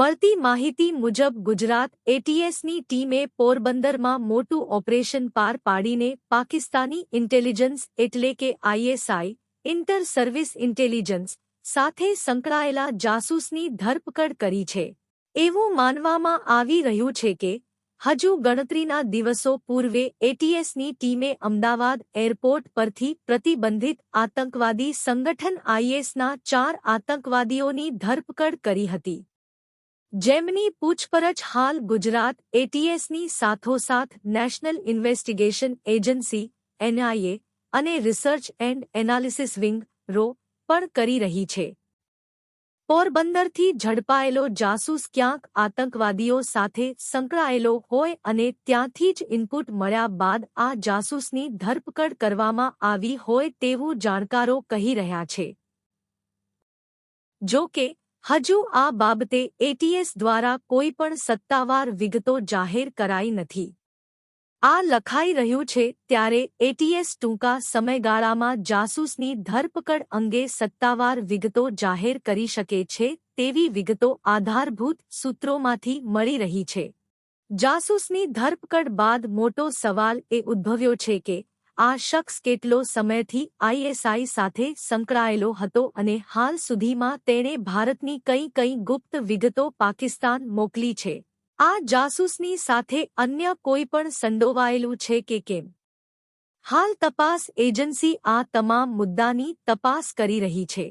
મળતી માહિતી મુજબ ગુજરાત એટીએસની ટીમે પોરબંદરમાં મોટું ઓપરેશન પાર પાડીને પાકિસ્તાની ઇન્ટેલિજન્સ એટલે કે આઈએસઆઈ ઇન્ટર સર્વિસ ઇન્ટેલિજન્સ, સાથે સંકળાયેલા જાસૂસની ધરપકડ કરી છે. એવું માનવામાં આવી રહ્યું છે કે, હજુ ગણતરીના દિવસો પૂર્વે એટીએસની ટીમે અમદાવાદ એરપોર્ટ પરથી પ્રતિબંધિત આતંકવાદી સંગઠન આઈએસના ચાર આતંકવાદીઓની ધરપકડ કરી હતી. જેમની પૂછપરછ હાલ ગુજરાત એટીએસની સાથોસાથ નેશનલ ઇન્વેસ્ટિગેશન એજન્સી એનઆઈએ અને રિસર્ચ એન્ડ એનાલિસિસ વિંગ રો, પણ કરી રહી છે. પોરબંદરથી ઝડપાયેલો જાસૂસ ક્યાંક આતંકવાદીઓ સાથે સંકળાયેલો હોય અને ત્યાંથી જ ઇનપુટ મળ્યા બાદ આ જાસૂસની ધરપકડ કરવામાં આવી હોય તેવું જાણકારો કહી રહ્યા છે. જો કે હજુ આ બાબતે એટીએસ દ્વારા કોઈ પણ સત્તાવાર વિગતો જાહેર કરાઈ નથી. આ લખાઈ રહ્યું છે ત્યારે એટીએસ ટૂંકા સમયગાળામાં જાસૂસની ધરપકડ અંગે સત્તાવાર વિગતો જાહેર કરી શકે છે તેવી વિગતો આધારભૂત સૂત્રોમાંથી મળી રહી છે. જાસૂસની ધરપકડ બાદ મોટો સવાલ એ ઉદ્ભવ્યો છે કે આ શખ્સ કેટલો સમયથી આઈએસઆઈ સાથે સંકળાયેલો હતો અને હાલ સુધીમાં તેણે ભારતની કઈ કઈ ગુપ્ત વિગતો પાકિસ્તાન મોકલી છે. આ જાસૂસની સાથે અન્ય કોઈ પણ સંડોવાયેલું છે કે કેમ? હાલ તપાસ એજન્સી આ તમામ મુદ્દાની તપાસ કરી રહી છે.